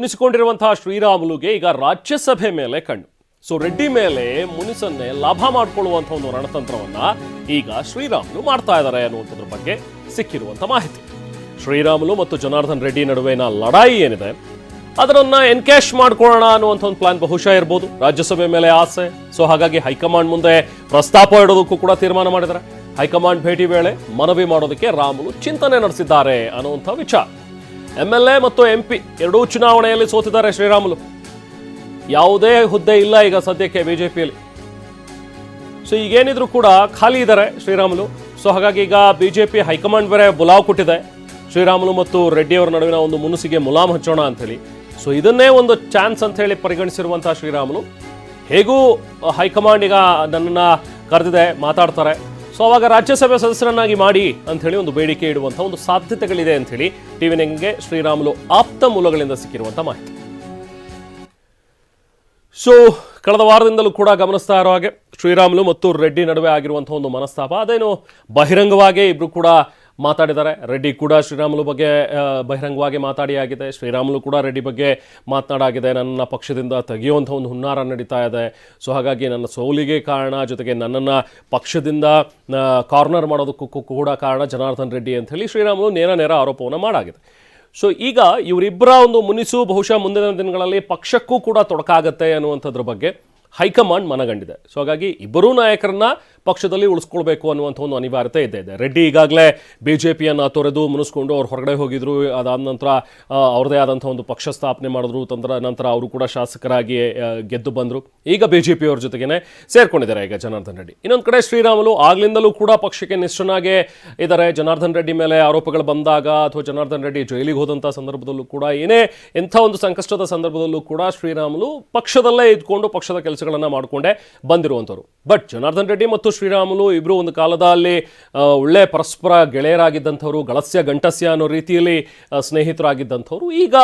ಮುನಿಸಿಕೊಂಡಿರುವಂತಹ ಶ್ರೀರಾಮುಲುಗೆ ಈಗ ರಾಜ್ಯಸಭೆ ಮೇಲೆ ಕಣ್ಣು. ಸೊ ರೆಡ್ಡಿ ಮೇಲೆ ಮುನಿಸನ್ನೇ ಲಾಭ ಮಾಡಿಕೊಳ್ಳುವಂತಹ ಒಂದು ರಣತಂತ್ರವನ್ನ ಈಗ ಶ್ರೀರಾಮುಲು ಮಾಡ್ತಾ ಇದ್ದಾರೆ ಅನ್ನುವಂಥದ್ರ ಬಗ್ಗೆ ಸಿಕ್ಕಿರುವಂತ ಮಾಹಿತಿ. ಶ್ರೀರಾಮುಲು ಮತ್ತು ಜನಾರ್ದನ್ ರೆಡ್ಡಿ ನಡುವಿನ ಲಡಾಯಿ ಏನಿದೆ? ಅದರನ್ನ ಎನ್ಕ್ಯಾಶ್ ಮಾಡ್ಕೊಳ್ಳೋಣ ಅನ್ನುವಂಥ ಒಂದು ಪ್ಲಾನ್ ಬಹುಶಃ ಇರ್ಬೋದು. ರಾಜ್ಯಸಭೆ ಮೇಲೆ ಆಸೆ. ಸೊ ಹಾಗಾಗಿ ಹೈಕಮಾಂಡ್ ಮುಂದೆ ಪ್ರಸ್ತಾಪ ಇಡೋದಕ್ಕೂ ಕೂಡ ತೀರ್ಮಾನ ಮಾಡಿದ್ದಾರೆ. ಹೈಕಮಾಂಡ್ ಭೇಟಿ ವೇಳೆ ಮನವಿ ಮಾಡೋದಕ್ಕೆ ರಾಮುಲು ಚಿಂತನೆ ನಡೆಸಿದ್ದಾರೆ ಅನ್ನುವಂಥ ವಿಚಾರ. ಎಂ ಎಲ್ ಎ ಮತ್ತು ಎಂ ಪಿ ಎರಡೂ ಚುನಾವಣೆಯಲ್ಲಿ ಸೋತಿದ್ದಾರೆ ಶ್ರೀರಾಮುಲು. ಯಾವುದೇ ಹುದ್ದೆ ಇಲ್ಲ ಈಗ ಸದ್ಯಕ್ಕೆ ಬಿಜೆಪಿಯಲ್ಲಿ. ಸೊ ಈಗೇನಿದ್ರು ಕೂಡ ಖಾಲಿ ಇದ್ದಾರೆ ಶ್ರೀರಾಮುಲು. ಸೊ ಹಾಗಾಗಿ ಈಗ ಬಿಜೆಪಿ ಹೈಕಮಾಂಡ್ ಬೇರೆ ಬುಲಾವ್ ಕೊಟ್ಟಿದೆ. ಶ್ರೀರಾಮುಲು ಮತ್ತು ರೆಡ್ಡಿ ಅವರ ನಡುವಿನ ಒಂದು ಮುನುಸಿಗೆ ಮುಲಾಮ್ ಹಚ್ಚೋಣ ಅಂತೇಳಿ ಸೊ ಇದನ್ನೇ ಒಂದು ಚಾನ್ಸ್ ಅಂತ ಹೇಳಿ ಪರಿಗಣಿಸಿರುವಂತಹ ಶ್ರೀರಾಮುಲು. ಹೇಗೂ ಹೈಕಮಾಂಡ್ ಈಗ ನನ್ನನ್ನು ಕರೆದಿದೆ, ಮಾತಾಡ್ತಾರೆ. ಸೊ ಅವಾಗ ರಾಜ್ಯಸಭೆ ಸದಸ್ಯರನ್ನಾಗಿ ಮಾಡಿ ಅಂತ ಹೇಳಿ ಒಂದು ಬೇಡಿಕೆ ಇಡುವಂಥ ಒಂದು ಸಾಧ್ಯತೆಗಳಿದೆ ಅಂತ ಹೇಳಿ ಟಿವಿ ನೈನ್ಗೆ ಶ್ರೀರಾಮುಲು ಆಪ್ತ ಮೂಲಗಳಿಂದ ಸಿಕ್ಕಿರುವಂಥ ಮಾಹಿತಿ. ಸೊ ಕಳೆದ ವಾರದಿಂದಲೂ ಕೂಡ ಗಮನಿಸ್ತಾ ಇರೋ ಹಾಗೆ ಶ್ರೀರಾಮುಲು ಮತ್ತು ರೆಡ್ಡಿ ನಡುವೆ ಆಗಿರುವಂತಹ ಒಂದು ಮನಸ್ತಾಪ. ಅದೇನು ಬಹಿರಂಗವಾಗಿ ಇಬ್ರು ಕೂಡ ಮಾತಾಡಿದ್ದಾರೆ. ರೆಡ್ಡಿ ಕೂಡ ಶ್ರೀರಾಮುಲು ಬಗ್ಗೆ ಬಹಿರಂಗವಾಗಿ ಮಾತಾಡಿ ಆಗಿದೆ. ಶ್ರೀರಾಮುಲು ಕೂಡ ರೆಡ್ಡಿ ಬಗ್ಗೆ ಮಾತನಾಡಾಗಿದೆ. ನನ್ನ ಪಕ್ಷದಿಂದ ತೆಗೆಯುವಂಥ ಒಂದು ಹುನ್ನಾರ ನಡೀತಾ ಇದೆ. ಸೊ ಹಾಗಾಗಿ ನನ್ನ ಸೋಲಿಗೆ ಕಾರಣ ಜೊತೆಗೆ ನನ್ನನ್ನು ಪಕ್ಷದಿಂದ ಕಾರ್ನರ್ ಮಾಡೋದಕ್ಕೂ ಕೂಡ ಕಾರಣ ಜನಾರ್ದನ್ ರೆಡ್ಡಿ ಅಂತ ಹೇಳಿ ಶ್ರೀರಾಮುಲು ನೇರ ನೇರ ಆರೋಪವನ್ನು ಮಾಡಾಗಿದೆ. ಸೊ ಈಗ ಇವರಿಬ್ಬರ ಒಂದು ಮುನಿಸು ಬಹುಶಃ ಮುಂದಿನ ದಿನಗಳಲ್ಲಿ ಪಕ್ಷಕ್ಕೂ ಕೂಡ ತೊಡಕಾಗತ್ತೆ ಅನ್ನುವಂಥದ್ರ ಬಗ್ಗೆ ಹೈಕಮಾಂಡ್ ಮನಗಂಡಿದೆ. ಸೊ ಹಾಗಾಗಿ ಇಬ್ಬರೂ ನಾಯಕರನ್ನ ಪಕ್ಷದಲ್ಲಿ ಉಳಿಸ್ಕೊಳ್ಬೇಕು ಅನ್ನುವಂಥ ಒಂದು ಅನಿವಾರ್ಯತೆ ಇದೆ ಇದೆ. ರೆಡ್ಡಿ ಈಗಾಗಲೇ ಬಿ ಜೆ ಪಿಯನ್ನು ತೊರೆದು ಮುನಿಸ್ಕೊಂಡು ಅವ್ರು ಹೊರಗಡೆ ಹೋಗಿದ್ರು. ಅದಾದ ನಂತರ ಅವ್ರದೇ ಆದಂಥ ಒಂದು ಪಕ್ಷ ಸ್ಥಾಪನೆ ಮಾಡಿದ್ರು. ತಂದ್ರ ನಂತರ ಅವರು ಕೂಡ ಶಾಸಕರಾಗಿ ಗೆದ್ದು ಬಂದರು. ಈಗ ಬಿ ಜೆ ಪಿಯವ್ರ ಜೊತೆಗೇನೆ ಸೇರ್ಕೊಂಡಿದ್ದಾರೆ ಈಗ ಜನಾರ್ದನ್ ರೆಡ್ಡಿ. ಇನ್ನೊಂದು ಕಡೆ ಶ್ರೀರಾಮುಲು ಆಗ್ಲಿಂದಲೂ ಕೂಡ ಪಕ್ಷಕ್ಕೆ ನಿಷ್ಠನಾಗೆ ಇದ್ದಾರೆ. ಜನಾರ್ದನ್ ರೆಡ್ಡಿ ಮೇಲೆ ಆರೋಪಗಳು ಬಂದಾಗ ಅಥವಾ ಜನಾರ್ದನ್ ರೆಡ್ಡಿ ಜೈಲಿಗೆ ಹೋದಂಥ ಸಂದರ್ಭದಲ್ಲೂ ಕೂಡ ಏನೇ ಎಂಥ ಒಂದು ಸಂಕಷ್ಟದ ಸಂದರ್ಭದಲ್ಲೂ ಕೂಡ ಶ್ರೀರಾಮುಲು ಪಕ್ಷದಲ್ಲೇ ಇದ್ಕೊಂಡು ಪಕ್ಷದ ಕೆಲಸಗಳನ್ನು ಮಾಡಿಕೊಂಡೇ ಬಂದಿರುವಂಥವ್ರು. ಬಟ್ ಜನಾರ್ದನ್ ರೆಡ್ಡಿ ಮತ್ತು ಶ್ರೀರಾಮುಲು ಇಬ್ಬರು ಒಂದು ಕಾಲದಲ್ಲಿ ಒಳ್ಳೆ ಪರಸ್ಪರ ಗೆಳೆಯರಾಗಿದ್ದಂಥವ್ರು, ಗಳಸ್ಯ, ಗಂಟಸ್ಯ ಅನ್ನೋ ರೀತಿಯಲ್ಲಿ ಸ್ನೇಹಿತರಾಗಿದ್ದಂಥವ್ರು. ಈಗ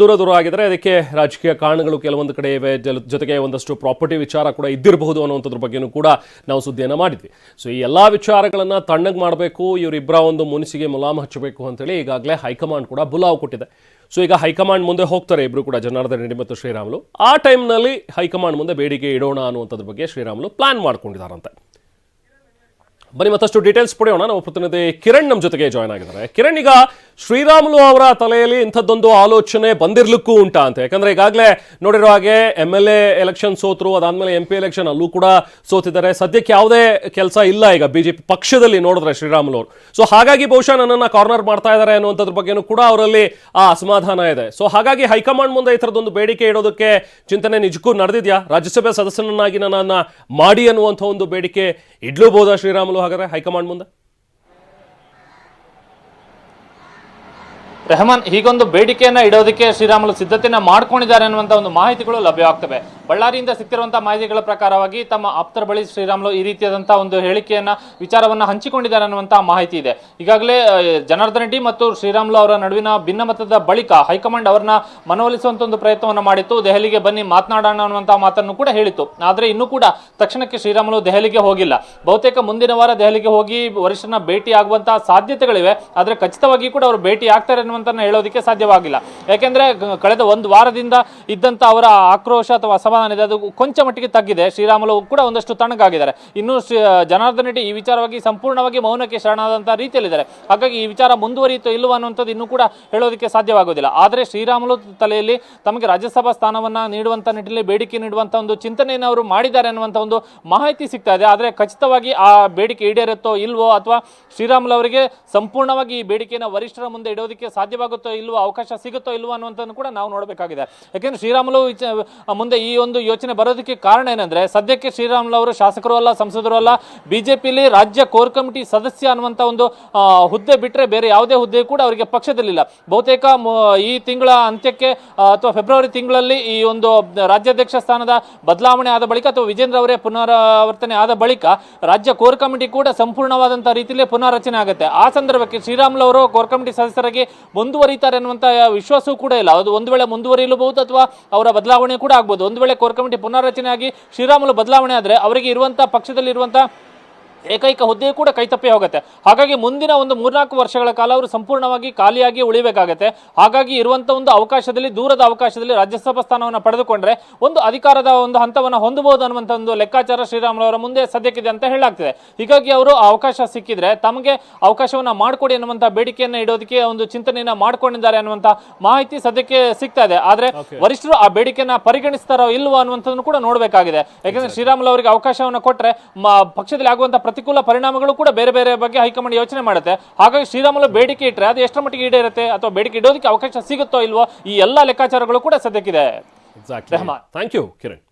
ದೂರ ದೂರ ಆಗಿದ್ದಾರೆ ಅದಕ್ಕೆ ರಾಜಕೀಯ ಕಾರಣಗಳು ಕೆಲವೊಂದು ಕಡೆ ಇವೆ. ಜೊತೆಗೆ ಒಂದಷ್ಟು ಪ್ರಾಪರ್ಟಿ ವಿಚಾರ ಕೂಡ ಇದ್ದಿರಬಹುದು ಅನ್ನೋಂಥದ್ರ ಬಗ್ಗೆನೂ ಕೂಡ ನಾವು ಸುದ್ದಿಯನ್ನು ಮಾಡಿದ್ವಿ. ಸೊ ಈ ಎಲ್ಲ ವಿಚಾರಗಳನ್ನು ತಣ್ಣಗೆ ಮಾಡಬೇಕು ಇವರಿಬ್ಬರ ಒಂದು ಮುನಿಸಿಗೆ ಮುಲಾಮ ಹಚ್ಚಬೇಕು ಅಂತೇಳಿ ಈಗಾಗಲೇ ಹೈಕಮಾಂಡ್ ಕೂಡ ಬುಲಾವ್ ಕೊಟ್ಟಿದೆ. ಸೊ ಈಗ ಹೈಕಮಾಂಡ್ ಮುಂದೆ ಹೋಗ್ತಾರೆ ಇಬ್ಬರು ಕೂಡ, ಜನಾರ್ದನ್ ರೆಡ್ಡಿ ಮತ್ತು ಶ್ರೀರಾಮುಲು. ಆ ಟೈಮ್ನಲ್ಲಿ ಹೈಕಮಾಂಡ್ ಮುಂದೆ ಬೇಡಿಕೆ ಇಡೋಣ ಅನ್ನುವಂಥದ್ರ ಬಗ್ಗೆ ಶ್ರೀರಾಮುಲು ಪ್ಲಾನ್ ಮಾಡ್ಕೊಂಡಿದ್ದಾರಂತೆ. ಬನ್ನಿ, ಮತ್ತಷ್ಟು ಡೀಟೇಲ್ಸ್ ಪಡೆಯೋಣ. ನಾವು ಪ್ರತಿನಿಧಿ ಕಿರಣ್ ನಮ್ಮ ಜೊತೆಗೆ ಜಾಯ್ನ್ ಆಗಿದ್ದಾರೆ. ಕಿರಣ್, ಈಗ ಶ್ರೀರಾಮುಲು ಅವರ ತಲೆಯಲ್ಲಿ ಇಂಥದ್ದೊಂದು ಆಲೋಚನೆ ಬಂದಿರ್ಲಿಕ್ಕೂ ಉಂಟಾ ಅಂತ. ಯಾಕಂದ್ರೆ ಈಗಾಗಲೇ ನೋಡಿರೋ ಹಾಗೆ ಎಂ ಎಲ್ ಎ ಎಲೆಕ್ಷನ್ ಸೋತರು, ಅದಾದ್ಮೇಲೆ ಎಂ ಪಿ ಎಲೆಕ್ಷನ್ ಅಲ್ಲೂ ಕೂಡ ಸೋತಿದ್ದಾರೆ. ಸದ್ಯಕ್ಕೆ ಯಾವುದೇ ಕೆಲಸ ಇಲ್ಲ ಈಗ ಬಿಜೆಪಿ ಪಕ್ಷದಲ್ಲಿ ನೋಡಿದ್ರೆ ಶ್ರೀರಾಮುಲು ಅವರು. ಸೊ ಹಾಗಾಗಿ ಬಹುಶಃ ನನ್ನನ್ನು ಕಾರ್ನರ್ ಮಾಡ್ತಾ ಇದ್ದಾರೆ ಅನ್ನುವಂಥದ್ರ ಬಗ್ಗೆನೂ ಕೂಡ ಅವರಲ್ಲಿ ಆ ಅಸಮಾಧಾನ ಇದೆ. ಸೊ ಹಾಗಾಗಿ ಹೈಕಮಾಂಡ್ ಮುಂದೆ ಈ ಥರದೊಂದು ಬೇಡಿಕೆ ಇಡೋದಕ್ಕೆ ಚಿಂತನೆ ನಿಜಕ್ಕೂ ನಡೆದಿದೆಯಾ? ರಾಜ್ಯಸಭೆ ಸದಸ್ಯನನ್ನಾಗಿ ನನ್ನನ್ನು ಮಾಡಿ ಅನ್ನುವಂಥ ಒಂದು ಬೇಡಿಕೆ ಇಡ್ಲೂಬಹುದಾ ಶ್ರೀರಾಮುಲು? ಹಾಗಾದ್ರೆ ಹೈಕಮಾಂಡ್ ಮುಂದೆ? ರೆಹಮಾನ್ ಹೀಗೊಂದು ಬೇಡಿಕೆಯನ್ನ ಇಡೋದಕ್ಕೆ ಶ್ರೀರಾಮುಲು ಸಿದ್ಧತೆಯನ್ನ ಮಾಡ್ಕೊಂಡಿದ್ದಾರೆ ಅನ್ನುವಂತ ಒಂದು ಮಾಹಿತಿಗಳು ಲಭ್ಯವಾಗ್ತವೆ ಬಳ್ಳಾರಿಯಿಂದ ಸಿಕ್ತಿರುವಂತಹ ಮಾಹಿತಿಗಳ ಪ್ರಕಾರವಾಗಿ ತಮ್ಮ ಆಪ್ತರ ಬಳಿ ಶ್ರೀರಾಮುಲು ಈ ರೀತಿಯಾದಂತಹ ಒಂದು ಹೇಳಿಕೆಯನ್ನ, ವಿಚಾರವನ್ನ ಹಂಚಿಕೊಂಡಿದ್ದಾರೆ ಅನ್ನುವಂತಹ ಮಾಹಿತಿ ಇದೆ. ಈಗಾಗಲೇ ಜನಾರ್ದನ್ ರೆಡ್ಡಿ ಮತ್ತು ಶ್ರೀರಾಮುಲು ಅವರ ನಡುವಿನ ಭಿನ್ನಮತದ ಬಳಿಕ ಹೈಕಮಾಂಡ್ ಅವರನ್ನ ಮನವೊಲಿಸುವಂಥ ಒಂದು ಪ್ರಯತ್ನವನ್ನು ಮಾಡಿತ್ತು. ದೆಹಲಿಗೆ ಬನ್ನಿ ಮಾತನಾಡೋಣ ಅನ್ನುವಂತಹ ಮಾತನ್ನು ಕೂಡ ಹೇಳಿತ್ತು. ಆದರೆ ಇನ್ನೂ ಕೂಡ ತಕ್ಷಣಕ್ಕೆ ಶ್ರೀರಾಮುಲು ದೆಹಲಿಗೆ ಹೋಗಿಲ್ಲ. ಬಹುತೇಕ ಮುಂದಿನ ವಾರ ದೆಹಲಿಗೆ ಹೋಗಿ ವರಿಷ್ಠನ ಭೇಟಿ ಆಗುವಂತಹ ಸಾಧ್ಯತೆಗಳಿವೆ. ಆದರೆ ಖಚಿತವಾಗಿ ಕೂಡ ಅವರು ಭೇಟಿ ಆಗ್ತಾರೆ ಅನ್ನುವಂತ ಹೇಳೋದಕ್ಕೆ ಸಾಧ್ಯವಾಗಿಲ್ಲ. ಯಾಕೆಂದ್ರೆ ಕಳೆದ ಒಂದು ವಾರದಿಂದ ಇದ್ದಂತ ಅವರ ಆಕ್ರೋಶ ಅಥವಾ ಅಸಮಾಧಾನ ಇದೆ, ಅದು ಕೊಂಚ ಮಟ್ಟಿಗೆ ತಗ್ಗಿದೆ. ಶ್ರೀರಾಮುಲು ಕೂಡ ಒಂದಷ್ಟು ತಣ್ಣಗಾಗಿದ್ದಾರೆ. ಇನ್ನು ಜನಾರ್ದನ್ ರೆಡ್ಡಿ ಈ ವಿಚಾರವಾಗಿ ಸಂಪೂರ್ಣವಾಗಿ ಮೌನಕ್ಕೆ ಶರಣಾದಂತಹ ರೀತಿಯಲ್ಲಿದ್ದಾರೆ. ಹಾಗಾಗಿ ಈ ವಿಚಾರ ಮುಂದುವರಿಯಿತು ಇಲ್ಲವೋ ಅನ್ನುವಂಥದ್ದು ಇನ್ನೂ ಕೂಡ ಹೇಳೋದಕ್ಕೆ ಸಾಧ್ಯವಾಗೋದಿಲ್ಲ. ಆದರೆ ಶ್ರೀರಾಮುಲು ತಲೆಯಲ್ಲಿ ತಮಗೆ ರಾಜ್ಯಸಭಾ ಸ್ಥಾನವನ್ನ ನೀಡುವಂಥ ನಿಟ್ಟಿನಲ್ಲಿ ಬೇಡಿಕೆ ನೀಡುವಂಥ ಒಂದು ಚಿಂತನೆಯನ್ನು ಅವರು ಮಾಡಿದ್ದಾರೆ ಅನ್ನುವಂಥ ಒಂದು ಮಾಹಿತಿ ಸಿಗ್ತಾ ಇದೆ. ಆದರೆ ಖಚಿತವಾಗಿ ಆ ಬೇಡಿಕೆ ಈಡೇರುತ್ತೋ ಇಲ್ವೋ ಅಥವಾ ಶ್ರೀರಾಮುಲು ಅವರಿಗೆ ಸಂಪೂರ್ಣವಾಗಿ ಈ ಬೇಡಿಕೆಯನ್ನು ವರಿಷ್ಠರ ಮುಂದೆ ಇಡೋದಕ್ಕೆ ಸಾಧ್ಯವಾಗುತ್ತೋ ಇಲ್ವೋ, ಅವಕಾಶ ಸಿಗುತ್ತೋ ಇಲ್ವೋ ಅನ್ನುವಂಥದ್ದು ಕೂಡ ನಾವು ನೋಡಬೇಕಾಗಿದೆ. ಯಾಕೆಂದ್ರೆ ಶ್ರೀರಾಮುಲು ಮುಂದೆ ಈ ಒಂದು ಯೋಚನೆ ಬರೋದಕ್ಕೆ ಕಾರಣ ಏನಂದ್ರೆ, ಸದ್ಯಕ್ಕೆ ಶ್ರೀರಾಮುಲು ಅವರು ಶಾಸಕರು ಅಲ್ಲ, ಸಂಸದರು ಅಲ್ಲ, ಬಿಜೆಪಿಲಿ ರಾಜ್ಯ ಕೋರ್ ಕಮಿಟಿ ಸದಸ್ಯ ಅನ್ನುವಂಥ ಒಂದು ಹುದ್ದೆ ಬಿಟ್ಟರೆ ಬೇರೆ ಯಾವುದೇ ಹುದ್ದೆ ಕೂಡ ಅವರಿಗೆ ಪಕ್ಷದಲ್ಲಿಲ್ಲ. ಬಹುತೇಕ ಈ ತಿಂಗಳ ಅಂತ್ಯಕ್ಕೆ ಅಥವಾ ಫೆಬ್ರವರಿ ತಿಂಗಳಲ್ಲಿ ಈ ಒಂದು ರಾಜ್ಯಾಧ್ಯಕ್ಷ ಸ್ಥಾನದ ಬದಲಾವಣೆ ಆದ ಬಳಿಕ ಅಥವಾ ವಿಜೇಂದ್ರ ಅವರೇ ಪುನರಾವರ್ತನೆ ಆದ ಬಳಿಕ ರಾಜ್ಯ ಕೋರ್ ಕಮಿಟಿ ಕೂಡ ಸಂಪೂರ್ಣವಾದಂತಹ ರೀತಿಯಲ್ಲಿ ಪುನರ್ರಚನೆ ಆಗುತ್ತೆ. ಆ ಸಂದರ್ಭಕ್ಕೆ ಶ್ರೀರಾಮುಲು ಅವರು ಕೋರ್ ಕಮಿಟಿ ಸದಸ್ಯರಾಗಿ ಮುಂದುವರಿತಾರೆ ಅನ್ನುವಂಥ ವಿಶ್ವಾಸವೂ ಕೂಡ ಇಲ್ಲ. ಅದು ಒಂದು ವೇಳೆ ಮುಂದುವರಿಯಲೂಬಹುದು ಅಥವಾ ಅವರ ಬದಲಾವಣೆ ಕೂಡ ಆಗ್ಬೋದು. ಒಂದು ಕೋರ್ ಕಮಿಟಿ ಪುನಾರಚನೆಯಾಗಿ ಶ್ರೀರಾಮುಲು ಬದಲಾವಣೆ ಆದರೆ ಅವರಿಗೆ ಇರುವಂತಹ ಪಕ್ಷದಲ್ಲಿ ಇರುವಂತಹ ಏಕೈಕ ಹುದ್ದೆಯೂ ಕೂಡ ಕೈತಪ್ಪಿ ಹೋಗುತ್ತೆ. ಹಾಗಾಗಿ ಮುಂದಿನ ಒಂದು ಮೂರ್ನಾಲ್ಕು ವರ್ಷಗಳ ಕಾಲ ಅವರು ಸಂಪೂರ್ಣವಾಗಿ ಖಾಲಿಯಾಗಿ ಉಳಿಬೇಕಾಗತ್ತೆ. ಹಾಗಾಗಿ ಇರುವಂಥ ಒಂದು ಅವಕಾಶದಲ್ಲಿ ದೂರದ ಅವಕಾಶದಲ್ಲಿ ರಾಜ್ಯಸಭಾ ಸ್ಥಾನವನ್ನು ಪಡೆದುಕೊಂಡ್ರೆ ಒಂದು ಅಧಿಕಾರದ ಒಂದು ಹಂತವನ್ನು ಹೊಂದಬಹುದು ಅನ್ನುವಂಥ ಒಂದು ಲೆಕ್ಕಾಚಾರ ಶ್ರೀರಾಮುಲು ಅವರ ಮುಂದೆ ಸದ್ಯಕ್ಕಿದೆ ಅಂತ ಹೇಳಲಾಗ್ತಿದೆ. ಹೀಗಾಗಿ ಅವರು ಆ ಅವಕಾಶ ಸಿಕ್ಕಿದ್ರೆ ತಮಗೆ ಅವಕಾಶವನ್ನ ಮಾಡಿಕೊಡಿ ಅನ್ನುವಂಥ ಬೇಡಿಕೆಯನ್ನ ಇಡೋದಕ್ಕೆ ಒಂದು ಚಿಂತನೆಯನ್ನ ಮಾಡ್ಕೊಂಡಿದ್ದಾರೆ ಅನ್ನುವಂಥ ಮಾಹಿತಿ ಸದ್ಯಕ್ಕೆ ಸಿಗ್ತಾ ಇದೆ. ಆದ್ರೆ ವರಿಷ್ಠರು ಆ ಬೇಡಿಕೆಯನ್ನ ಪರಿಗಣಿಸ್ತಾರೋ ಇಲ್ವೋ ಅನ್ನುವಂಥದ್ದನ್ನು ಕೂಡ ನೋಡಬೇಕಾಗಿದೆ. ಯಾಕಂದ್ರೆ ಶ್ರೀರಾಮುಲು ಅವರಿಗೆ ಅವಕಾಶವನ್ನು ಕೊಟ್ಟರೆ ಪಕ್ಷದಲ್ಲಿ ಆಗುವಂತ ಪ್ರತಿಕೂಲ ಪರಿಣಾಮಗಳು ಕೂಡ ಬೇರೆ ಬೇರೆ ಬಗ್ಗೆ ಹೈಕಮಾಂಡ್ ಯೋಚನೆ ಮಾಡುತ್ತೆ. ಹಾಗಾಗಿ ಶ್ರೀರಾಮುಲು ಬೇಡಿಕೆ ಇಟ್ಟರೆ ಅದು ಎಷ್ಟರ ಮಟ್ಟಿಗೆ ಈಡೇರುತ್ತೆ ಅಥವಾ ಬೇಡಿಕೆ ಇಡೋದಕ್ಕೆ ಅವಕಾಶ ಸಿಗುತ್ತೋ ಇಲ್ವೋ ಈ ಎಲ್ಲಾ ಲೆಕ್ಕಾಚಾರಗಳು ಕೂಡ ಸದ್ಯಕ್ಕಿದೆ. Thank you Kiran